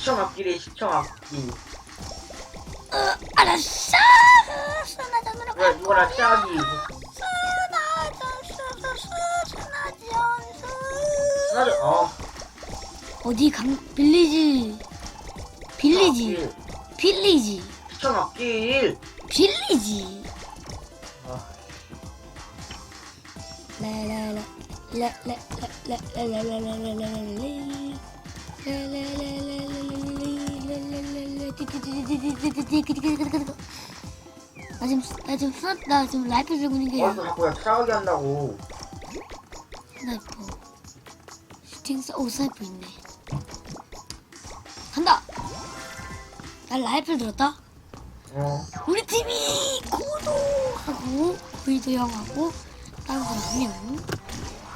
시청 앞길이 시청 앞길. 어, 알았어. 순화전으로 누구나 짝이 어. 어디 강 빌리지? 빌리지. 시청 앞길. 빌리지. 시청 앞길. 빌리지. 아, 라라라 라라라라라라라라라 나 지금 나 지금 수업 나 지금 라이프 들고 있는 게 어디서 자꾸 그냥 싸우게 한다고. 스나이퍼 슈팅사 오 스나이퍼 있네 간다 나 라이프를 들었다 어. 우리 팀이 고도하고 브이도 형하고 다른 사람이요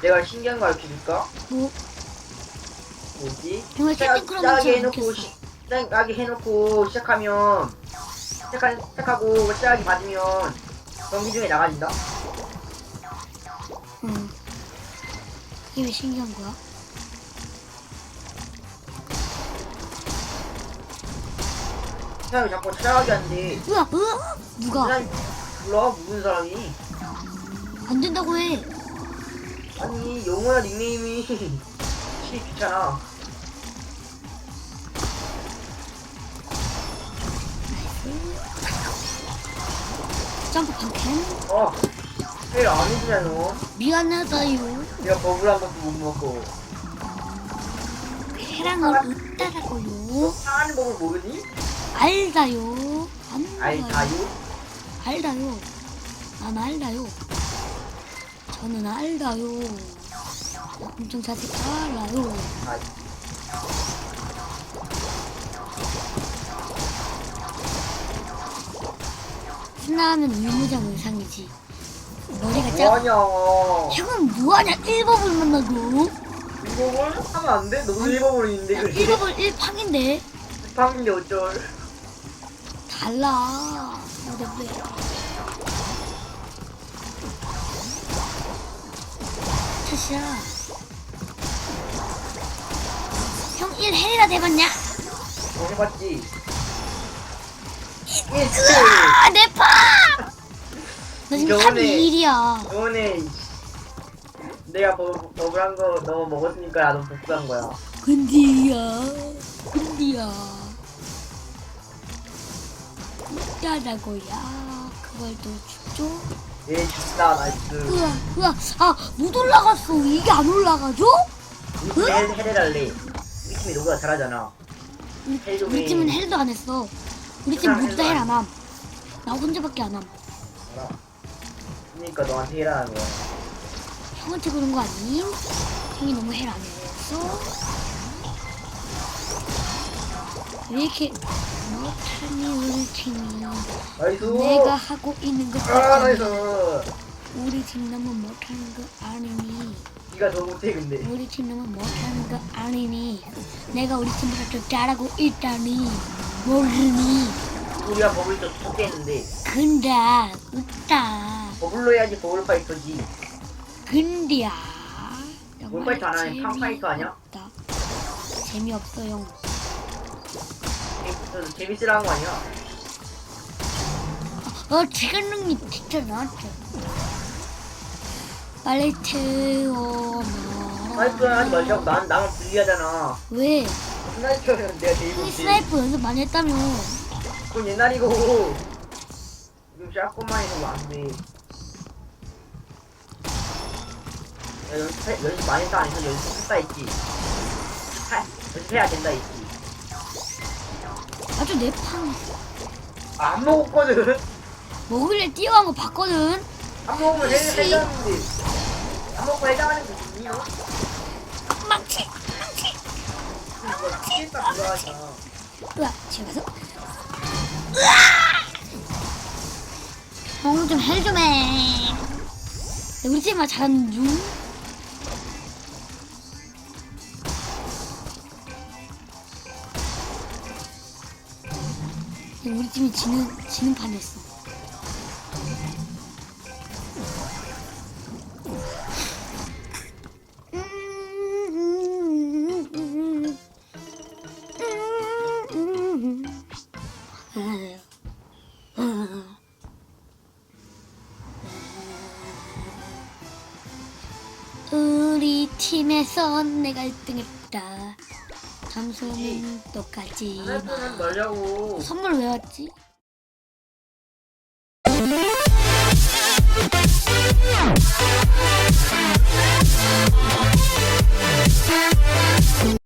내가 신기한 거 알려줄까? 뭐 뭐지? 정말 짜게 잘 해놓고 짜게 해놓고 시작하면 시작한 시작하고 짜게 받으면 경기 중에 나가진다. 응. 이게 왜 신기한 거야? 사람이 자꾸 짜게 하는데. 으아 으아 누가? 사람이 몰라? 무슨 사람이? 안 된다고 해. 아니 영어야 닉네임이 씨 귀찮아. 점프 방캠 어. 회를 안 해주잖아. 미안하다요 내가 버블한 것도 못 먹고. 해랑을 웃다라고요 사는 법을 모르니? 알다요 안 아이 먹어요. 다요? 알다요 난 알다요 저는 알다요 엄청 자세히 알아요 아, 신나하면 의무장 의상이지. 머리가 작 뭐하냐? 형은 뭐하냐? 1법을 만나고. 일본을 하면 안 돼? 너도 일본어인데 그게? 1법을 1팡인데. 방인데 어쩔? 달라. 어렵네. 차시야 형1 해리라 돼봤냐? 어, 해봤지. 으아 내 파! 나 지금 저번에- 3-2-1이야 저번에 내가 버, 버블한 거 너무 먹었으니까 나도 복수한 거야. 근디야 근디야 짜라고야 그걸 또 죽죠? 얘 죽다 나이스. 으아 으아 아못 올라갔어 이게 안 올라가죠? 팀 헬- 헬레랄래. 우리 팀이 너보다 잘하잖아. 우리, 헬도 팀은 헬도 안 했어 우리 팀 모두 다헬안함 나 혼자밖에 안 함 알아. 그러니까 너한테 헬하는 거야. 형한테 그런 거 아님? 형이 너무 헬 안 했어? 왜 이렇게 못하니 우리 팀이 나이스. 내가 하고 있는 것 아 나이스. 우리 팀 너무 못하는 거 아니니 네가 더 못해 근데. 우리 팀 너무 못하는 거 아니니 내가 우리 팀보다 더 잘하고 있다니 모르니 우리가 버블 좀 좋겠는데. 근데 웃다 버블로 해야지 버블 파이터지. 근데야 몰파이터 안 하는 팡파이터 아니야? 재미없다. 재미없어 형 재밌- 재밌으라는 거 아니야? 어, 지간능이 진짜 나한테. 빨리 태워놔라. 스나이퍼 하지 말자고 난 나만 불리하잖아. 왜? 스나이퍼는 내가 제일 형이 못해. 스나이퍼 연습 많이 했다며. 그건 옛날이고. 지금 샷건만 해서 안 돼. 야, 연습 연습 많이 했다 아니서 연습했다 했지. 하, 연습해야 된다 했지. 아주 내 판. 안 먹었거든. 먹을래 뛰어간 거 봤거든. 안 먹으면 해 씨. 해자는데. 해자하는 거 좋니 너? 망치! 망치! 이거 피했다 들어가잖아. 으아, 집에 가서. 으아! 형, 좀헬 좀 해. 우리 팀만 잘하는 중. 우리 팀이 지는, 지는 판이었어. 우리 팀에서 내가 1등했다. 점수는 똑같지. 선물 왜 왔지?